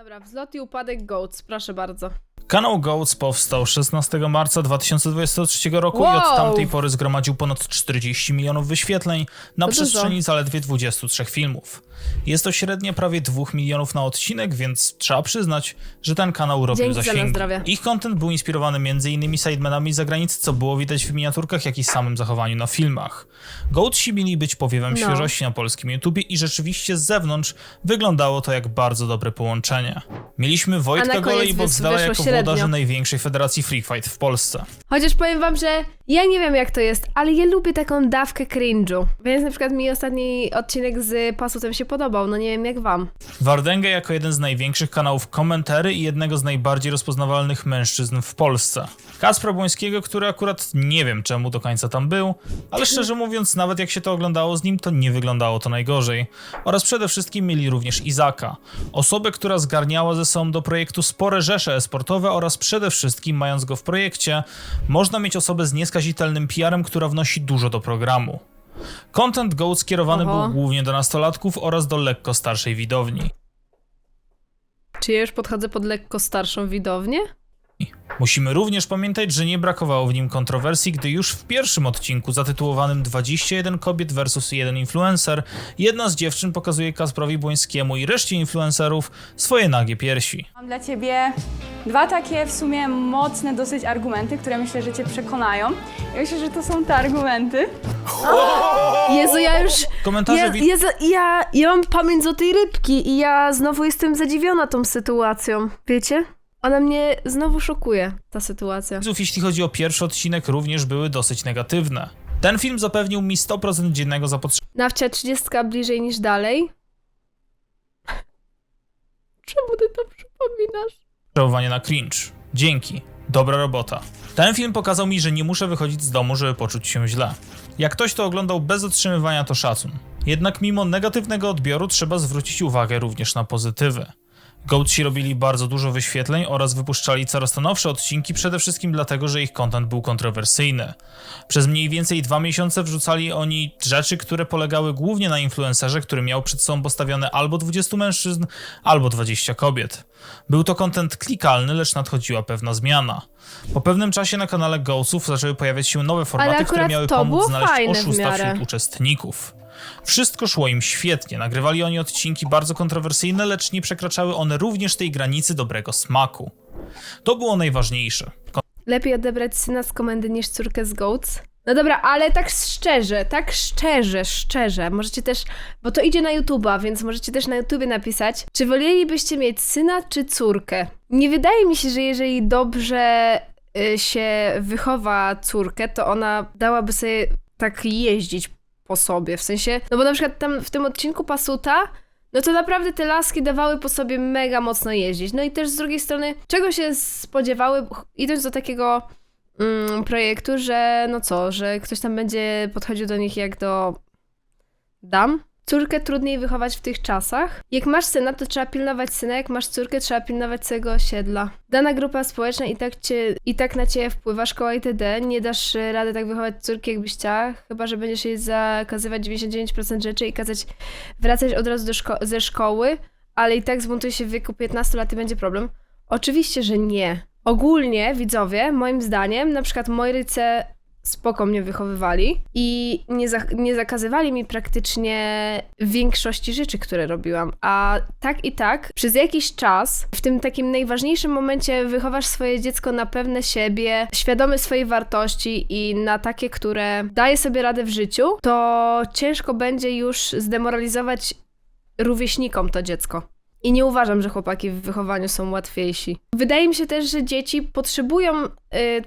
Dobra, wzlot i upadek Goats, proszę bardzo. Kanał Goats powstał 16 marca 2023 roku i Wow! od tamtej pory zgromadził ponad 40 milionów wyświetleń na To przestrzeni dużo. zaledwie 23 filmów. Jest to średnia prawie 2 milionów na odcinek, więc trzeba przyznać, że ten kanał robił Dzięki za zasięgi. Ich content był inspirowany m.in. sidemenami z zagranicy, co było widać w miniaturkach, jak i samym zachowaniu na filmach. Goatsi mieli być powiewem No. świeżości na polskim YouTubie i rzeczywiście z zewnątrz wyglądało to jak bardzo dobre połączenie. Mieliśmy Wojtka koniec Gole i wys- Boxdela wyszło jako średnio. Włodarzy największej federacji Free Fight w Polsce. Chociaż powiem wam, że ja nie wiem jak to jest, ale ja lubię taką dawkę cringe'u. Więc na przykład mi ostatni odcinek z Pasutem się podobał, no nie wiem jak wam. Wardęga jako jeden z największych kanałów komentary i jednego z najbardziej rozpoznawalnych mężczyzn w Polsce. Kacpra Błońskiego, który akurat nie wiem czemu do końca tam był, ale szczerze mówiąc, nawet jak się to oglądało z nim, to nie wyglądało to najgorzej. Oraz przede wszystkim mieli również Izaka, osobę, która zgarniała ze sobą do projektu spore rzesze esportowe oraz przede wszystkim, mając go w projekcie, można mieć osobę z nieskazitelnym PR-em, która wnosi dużo do programu. Content Goat skierowany Oho. był głównie do nastolatków oraz do lekko starszej widowni. Czy ja już podchodzę pod lekko starszą widownię? Musimy również pamiętać, że nie brakowało w nim kontrowersji, gdy już w pierwszym odcinku zatytułowanym 21 kobiet versus 1 influencer, jedna z dziewczyn pokazuje Kasprowi Błońskiemu i reszcie influencerów swoje nagie piersi. Mam dla Ciebie dwa takie w sumie mocne dosyć argumenty, które myślę, że Cię przekonają. I myślę, że to są te argumenty. Jezu, ja już... Komentarze Ja, wi- ja, za- ja, ja mam pamięć o tej rybki i ja znowu jestem zadziwiona tą sytuacją, wiecie? Ona mnie znowu szokuje, ta sytuacja. jeśli chodzi o pierwszy odcinek, również były dosyć negatywne. Ten film zapewnił mi 100% dziennego zapotrzebowania Nawcia 30 bliżej niż dalej. Czemu ty to przypominasz? na cringe. Dzięki. Dobra robota. Ten film pokazał mi, że nie muszę wychodzić z domu, żeby poczuć się źle. Jak ktoś to oglądał bez otrzymywania, to szacun. Jednak mimo negatywnego odbioru trzeba zwrócić uwagę również na pozytywy. Goatsi robili bardzo dużo wyświetleń oraz wypuszczali coraz to nowsze odcinki, przede wszystkim dlatego, że ich content był kontrowersyjny. Przez mniej więcej dwa miesiące wrzucali oni rzeczy, które polegały głównie na influencerze, który miał przed sobą postawione albo 20 mężczyzn, albo 20 kobiet. Był to content klikalny, lecz nadchodziła pewna zmiana. Po pewnym czasie na kanale Ghostów zaczęły pojawiać się nowe formaty, które miały pomóc znaleźć oszusta wśród uczestników. Wszystko szło im świetnie, nagrywali oni odcinki bardzo kontrowersyjne, lecz nie przekraczały one również tej granicy dobrego smaku. To było najważniejsze. Lepiej odebrać syna z komendy niż córkę z Goats? No dobra, ale tak szczerze, tak szczerze, szczerze, możecie też, bo to idzie na YouTube'a, więc możecie też na YouTubie napisać, czy wolelibyście mieć syna czy córkę? Nie wydaje mi się, że jeżeli dobrze y, się wychowa córkę, to ona dałaby sobie tak jeździć po sobie, w sensie, no bo na przykład tam w tym odcinku Pasuta, no to naprawdę te laski dawały po sobie mega mocno jeździć. No i też z drugiej strony, czego się spodziewały, idąc do takiego mm, projektu, że no co, że ktoś tam będzie podchodził do nich jak do dam? Córkę trudniej wychować w tych czasach. Jak masz syna, to trzeba pilnować syna, jak masz córkę, trzeba pilnować całego osiedla. Dana grupa społeczna i tak, cię, i tak na ciebie wpływa, szkoła itd. Nie dasz rady tak wychować córki, jakbyś chciała, chyba, że będziesz jej zakazywać 99% rzeczy i kazać wracać od razu szko- ze szkoły, ale i tak zbuntuje się w wieku 15 lat i będzie problem. Oczywiście, że nie. Ogólnie, widzowie, moim zdaniem, na przykład moi rodzice spoko mnie wychowywali i nie, za- nie zakazywali mi praktycznie większości rzeczy, które robiłam. A tak i tak, przez jakiś czas, w tym takim najważniejszym momencie, wychowasz swoje dziecko na pewne siebie, świadome swojej wartości i na takie, które daje sobie radę w życiu, to ciężko będzie już zdemoralizować rówieśnikom to dziecko. I nie uważam, że chłopaki w wychowaniu są łatwiejsi. Wydaje mi się też, że dzieci potrzebują y,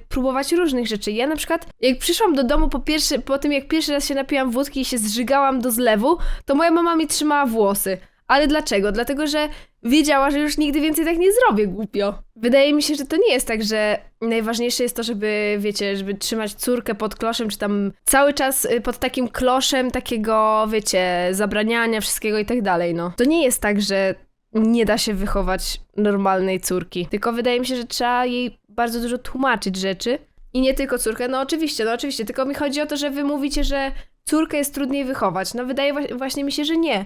próbować różnych rzeczy. Ja na przykład, jak przyszłam do domu po, pierwszy, po tym, jak pierwszy raz się napiłam wódki i się zżygałam do zlewu, to moja mama mi trzymała włosy. Ale dlaczego? Dlatego, że wiedziała, że już nigdy więcej tak nie zrobię głupio. Wydaje mi się, że to nie jest tak, że najważniejsze jest to, żeby, wiecie, żeby trzymać córkę pod kloszem, czy tam cały czas y, pod takim kloszem takiego, wiecie, zabraniania wszystkiego i tak dalej, no. To nie jest tak, że nie da się wychować normalnej córki. Tylko wydaje mi się, że trzeba jej bardzo dużo tłumaczyć rzeczy. I nie tylko córkę, no oczywiście, no oczywiście. Tylko mi chodzi o to, że wy mówicie, że córkę jest trudniej wychować. No wydaje właśnie mi się, że nie.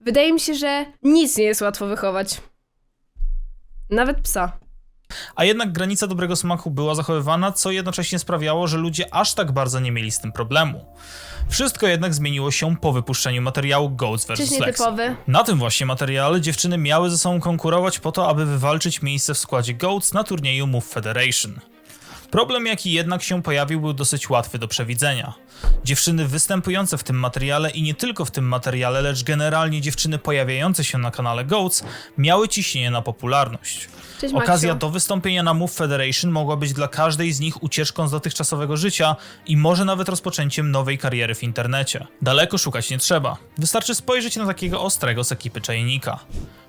Wydaje mi się, że nic nie jest łatwo wychować. Nawet psa. A jednak granica dobrego smaku była zachowywana, co jednocześnie sprawiało, że ludzie aż tak bardzo nie mieli z tym problemu. Wszystko jednak zmieniło się po wypuszczeniu materiału Goats vs. Nietypowy? Na tym właśnie materiale dziewczyny miały ze sobą konkurować po to, aby wywalczyć miejsce w składzie Goats na turnieju Move Federation. Problem, jaki jednak się pojawił, był dosyć łatwy do przewidzenia. Dziewczyny występujące w tym materiale i nie tylko w tym materiale, lecz generalnie dziewczyny pojawiające się na kanale Goats miały ciśnienie na popularność. Cześć Okazja do wystąpienia na Move Federation mogła być dla każdej z nich ucieczką z dotychczasowego życia i może nawet rozpoczęciem nowej kariery w internecie. Daleko szukać nie trzeba. Wystarczy spojrzeć na takiego ostrego z ekipy czajnika.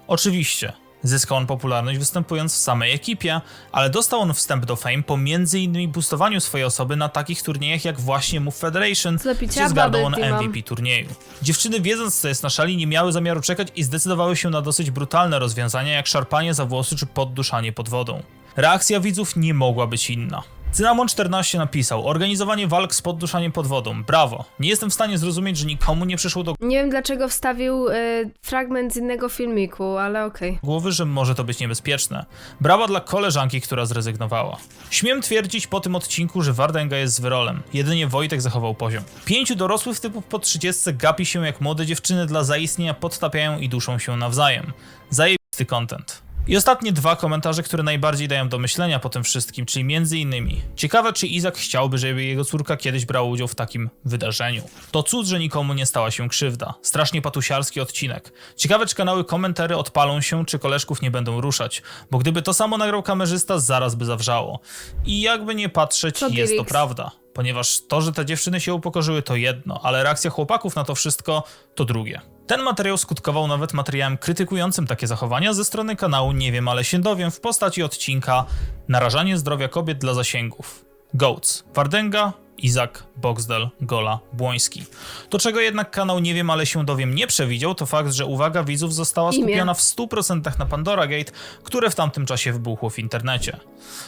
Oczywiście, zyskał on popularność występując w samej ekipie, ale dostał on wstęp do fame po m.in. boostowaniu swojej osoby na takich turniejach jak właśnie Move Federation, picia? gdzie zgarnął on. MVP turnieju. Dziewczyny wiedząc co jest na szali nie miały zamiaru czekać i zdecydowały się na dosyć brutalne rozwiązania jak szarpanie za włosy czy podduszanie pod wodą. Reakcja widzów nie mogła być inna. Cynamon14 napisał: Organizowanie walk z podduszaniem pod wodą. Brawo. Nie jestem w stanie zrozumieć, że nikomu nie przyszło do Nie wiem dlaczego wstawił y, fragment z innego filmiku, ale okej. głowy, że może to być niebezpieczne. Brawa dla koleżanki, która zrezygnowała. Śmiem twierdzić po tym odcinku, że Wardenga jest z wyrolem. Jedynie Wojtek zachował poziom. Pięciu dorosłych typów po 30 gapi się jak młode dziewczyny dla zaistnienia podtapiają i duszą się nawzajem. Zajebisty content. I ostatnie dwa komentarze, które najbardziej dają do myślenia po tym wszystkim, czyli między innymi Ciekawe, czy Izak chciałby, żeby jego córka kiedyś brała udział w takim wydarzeniu. To cud, że nikomu nie stała się krzywda. Strasznie patusiarski odcinek. Ciekawe, czy kanały komentary odpalą się, czy koleżków nie będą ruszać, bo gdyby to samo nagrał kamerzysta, zaraz by zawrzało. I jakby nie patrzeć, jest to prawda. Ponieważ to, że te dziewczyny się upokorzyły, to jedno, ale reakcja chłopaków na to wszystko to drugie. Ten materiał skutkował nawet materiałem krytykującym takie zachowania ze strony kanału Nie wiem, ale się dowiem w postaci odcinka Narażanie zdrowia kobiet dla zasięgów. Goats, Wardenga, Izak, Boxdel, Gola, Błoński. To czego jednak kanał Nie wiem, ale się dowiem nie przewidział, to fakt, że uwaga widzów została skupiona w 100% na Pandora Gate, które w tamtym czasie wybuchło w internecie.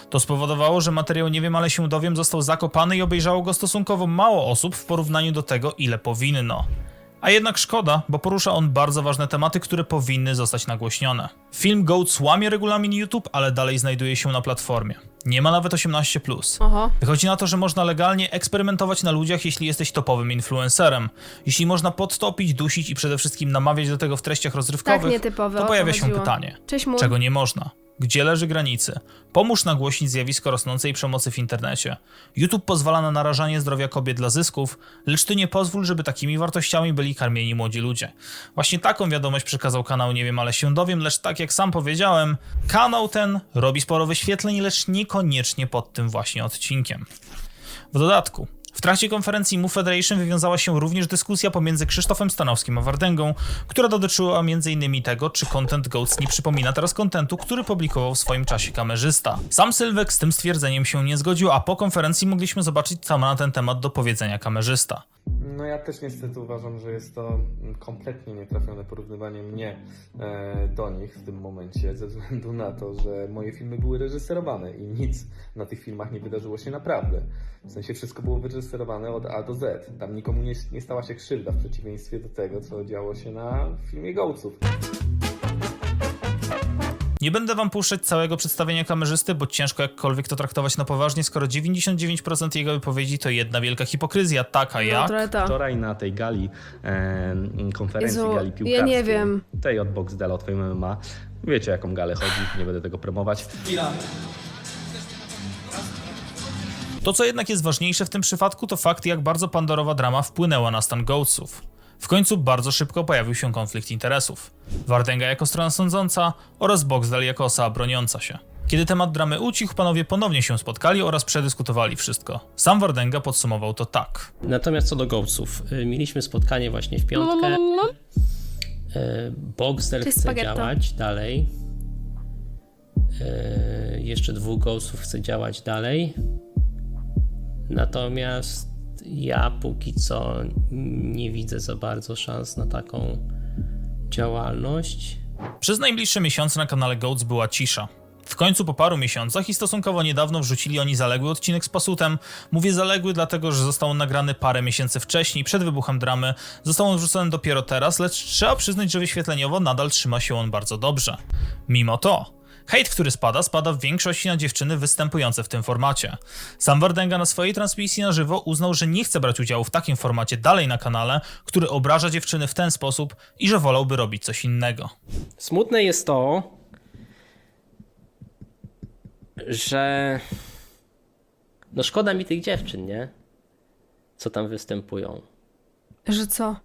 To spowodowało, że materiał Nie wiem, ale się dowiem został zakopany i obejrzało go stosunkowo mało osób w porównaniu do tego, ile powinno. A jednak szkoda, bo porusza on bardzo ważne tematy, które powinny zostać nagłośnione. Film Goats łamie regulamin YouTube, ale dalej znajduje się na platformie. Nie ma nawet 18+. Oho. Wychodzi na to, że można legalnie eksperymentować na ludziach, jeśli jesteś topowym influencerem. Jeśli można podtopić, dusić i przede wszystkim namawiać do tego w treściach rozrywkowych, Tak nietypowe, o to pojawia się pytanie. Czego nie można? Gdzie leży granicy? Pomóż nagłośnić zjawisko rosnącej przemocy w internecie. YouTube pozwala na narażanie zdrowia kobiet dla zysków, lecz ty nie pozwól, żeby takimi wartościami byli karmieni młodzi ludzie. Właśnie taką wiadomość przekazał kanał Nie wiem, ale się dowiem, lecz tak jak sam powiedziałem, kanał ten robi sporo wyświetleń, lecz niekoniecznie pod tym właśnie odcinkiem. W dodatku, w trakcie konferencji Move Federation wywiązała się również dyskusja pomiędzy Krzysztofem Stanowskim a Wardęgą, która dotyczyła m.in. tego, czy content Goats nie przypomina teraz kontentu, który publikował w swoim czasie kamerzysta. Sam Sylwek z tym stwierdzeniem się nie zgodził, a po konferencji mogliśmy zobaczyć co ma na ten temat do powiedzenia kamerzysta. No ja też niestety uważam, że jest to kompletnie nietrafione porównywanie mnie e, do nich w tym momencie, ze względu na to, że moje filmy były reżyserowane i nic na tych filmach nie wydarzyło się naprawdę. W sensie wszystko było wyreżyserowane od A do Z. Tam nikomu nie, nie stała się krzywda w przeciwieństwie do tego, co działo się na filmie Gołców. Nie będę wam puszczać całego przedstawienia kamerzysty, bo ciężko jakkolwiek to traktować na poważnie, skoro 99% jego wypowiedzi to jedna wielka hipokryzja, taka No, jak... to. Wczoraj na tej gali, e, konferencji Jezu, gali ja piłkarskiej, nie wiem. tej od Boxdela, od Fame MMA, wiecie jaką galę chodzi, nie będę tego promować. To, co jednak jest ważniejsze w tym przypadku, to fakt, jak bardzo Pandorowa drama wpłynęła na stan Goatsów. W końcu bardzo szybko pojawił się konflikt interesów. Wardenga jako strona sądząca oraz Boxdel jako osoba broniąca się. Kiedy temat dramy ucichł, panowie ponownie się spotkali oraz przedyskutowali wszystko. Sam Wardenga podsumował to tak. Natomiast co do Gołców, y, mieliśmy spotkanie właśnie w piątkę. Y, Boxdel chce spaghetto. działać dalej. Y, Jeszcze dwóch Gołców chce działać dalej. Natomiast ja póki co nie widzę za bardzo szans na taką działalność. Przez najbliższe miesiące na kanale Goats była cisza. W końcu po paru miesiącach i stosunkowo niedawno wrzucili oni zaległy odcinek z Pasutem. Mówię zaległy, dlatego że został on nagrany parę miesięcy wcześniej, przed wybuchem dramy. Został on wrzucony dopiero teraz, lecz trzeba przyznać, że wyświetleniowo nadal trzyma się on bardzo dobrze. Mimo to, Hejt, który spada, spada w większości na dziewczyny występujące w tym formacie. Sam Wardenga na swojej transmisji na żywo uznał, że nie chce brać udziału w takim formacie dalej na kanale, który obraża dziewczyny w ten sposób i że wolałby robić coś innego. Smutne jest to, że no szkoda mi tych dziewczyn, nie? Co tam występują. Że co?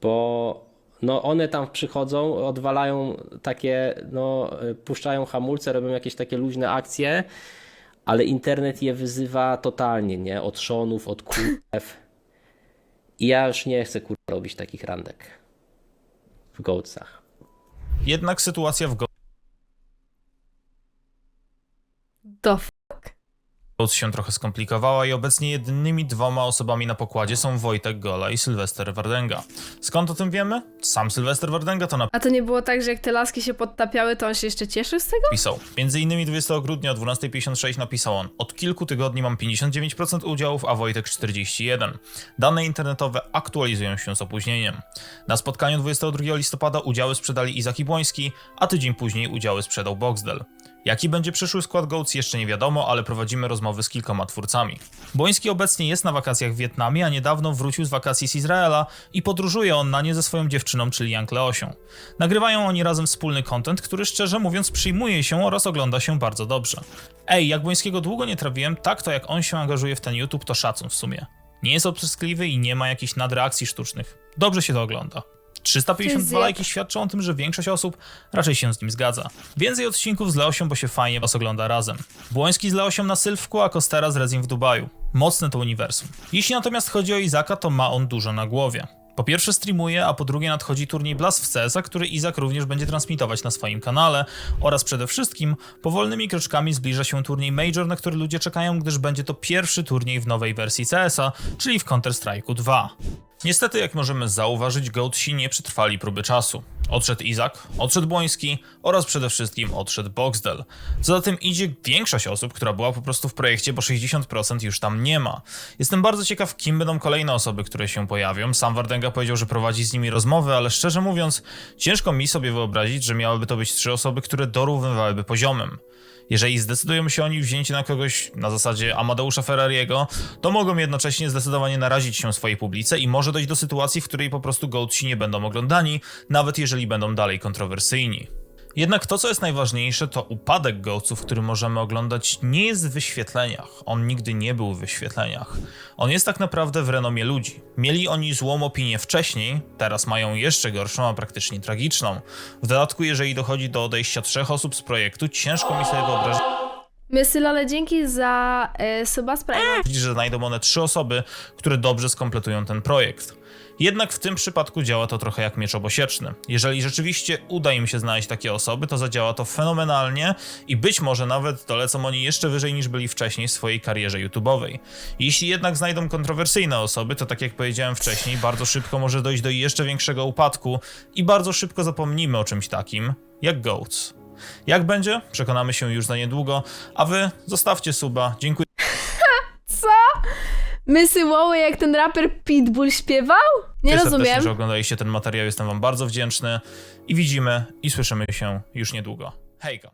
Bo no one tam przychodzą, odwalają takie, no y, puszczają hamulce, robią jakieś takie luźne akcje, ale internet je wyzywa totalnie, nie? Od szonów, od kurw. I ja już nie chcę kurwa robić takich randek w gołcach. Jednak sytuacja w Do Goats się trochę skomplikowała i obecnie jedynymi dwoma osobami na pokładzie są Wojtek Gola i Sylwester Wardenga. Skąd o tym wiemy? Sam Sylwester Wardenga to A to nie było tak, że jak te laski się podtapiały, to on się jeszcze cieszył z tego? napisał. Między innymi 20 grudnia o 12.56 napisał on Od kilku tygodni mam 59% udziałów, a Wojtek 41%. Dane internetowe aktualizują się z opóźnieniem. Na spotkaniu 22 listopada udziały sprzedali Izak i Błoński, a tydzień później udziały sprzedał Boxdel. Jaki będzie przyszły skład Goats jeszcze nie wiadomo, ale prowadzimy rozmowy z kilkoma twórcami. Błoński obecnie jest na wakacjach w Wietnamie, a niedawno wrócił z wakacji z Izraela i podróżuje on na nie ze swoją dziewczyną, czyli Jank Leosią. Nagrywają oni razem wspólny content, który szczerze mówiąc przyjmuje się oraz ogląda się bardzo dobrze. Ej, jak Błońskiego długo nie trawiłem, tak to jak on się angażuje w ten YouTube, to szacun w sumie. Nie jest obrzydliwy i nie ma jakichś nadreakcji sztucznych. Dobrze się to ogląda. To jest 352 jak- lajki świadczą o tym, że większość osób raczej się z nim zgadza. Więcej odcinków z Leosią, bo się fajnie was ogląda razem. Błoński z Leosią na Sylwku, a Kostera z Rezim w Dubaju. Mocne to uniwersum. Jeśli natomiast chodzi o Izaka, to ma on dużo na głowie. Po pierwsze streamuje, a po drugie nadchodzi turniej Blast w CS, który Izak również będzie transmitować na swoim kanale oraz przede wszystkim powolnymi kroczkami zbliża się turniej Major, na który ludzie czekają, gdyż będzie to pierwszy turniej w nowej wersji CS-a, czyli w Counter-Strike'u 2. Niestety, jak możemy zauważyć, Goatsi nie przetrwali próby czasu. Odszedł Izak, odszedł Błoński oraz przede wszystkim odszedł Boxdel. Co za tym idzie większość osób, która była po prostu w projekcie, bo 60% już tam nie ma. Jestem bardzo ciekaw, kim będą kolejne osoby, które się pojawią. Sam Wardenga powiedział, że prowadzi z nimi rozmowy, ale szczerze mówiąc, ciężko mi sobie wyobrazić, że miałyby to być trzy osoby, które dorównywałyby poziomem. Jeżeli zdecydują się oni wzięci na kogoś na zasadzie Amadeusza Ferrariego, to mogą jednocześnie zdecydowanie narazić się swojej publice i może dojść do sytuacji, w której po prostu Goatsi nie będą oglądani, nawet jeżeli będą dalej kontrowersyjni. Jednak to, co jest najważniejsze, to upadek Goatsów, który możemy oglądać, nie jest w wyświetleniach. On nigdy nie był w wyświetleniach. On jest tak naprawdę w renomie ludzi. Mieli oni złą opinię wcześniej, teraz mają jeszcze gorszą, a praktycznie tragiczną. W dodatku, jeżeli dochodzi do odejścia trzech osób z projektu, ciężko mi sobie wyobrazić, Mysyl, ale dzięki za e, suba z Prime'a. że znajdą one trzy osoby, które dobrze skompletują ten projekt. Jednak w tym przypadku działa to trochę jak miecz obosieczny. Jeżeli rzeczywiście uda im się znaleźć takie osoby, to zadziała to fenomenalnie i być może nawet dolecą oni jeszcze wyżej niż byli wcześniej w swojej karierze YouTube'owej. Jeśli jednak znajdą kontrowersyjne osoby, to tak jak powiedziałem wcześniej, bardzo szybko może dojść do jeszcze większego upadku i bardzo szybko zapomnimy o czymś takim jak Goats. Jak będzie? Przekonamy się już za niedługo, a wy zostawcie suba. Dziękuję. Mysy Woły, jak ten raper Pitbull śpiewał? Nie serdecznie, rozumiem. że oglądaliście ten materiał. Jestem wam bardzo wdzięczny i widzimy i słyszymy się już niedługo. Hejka.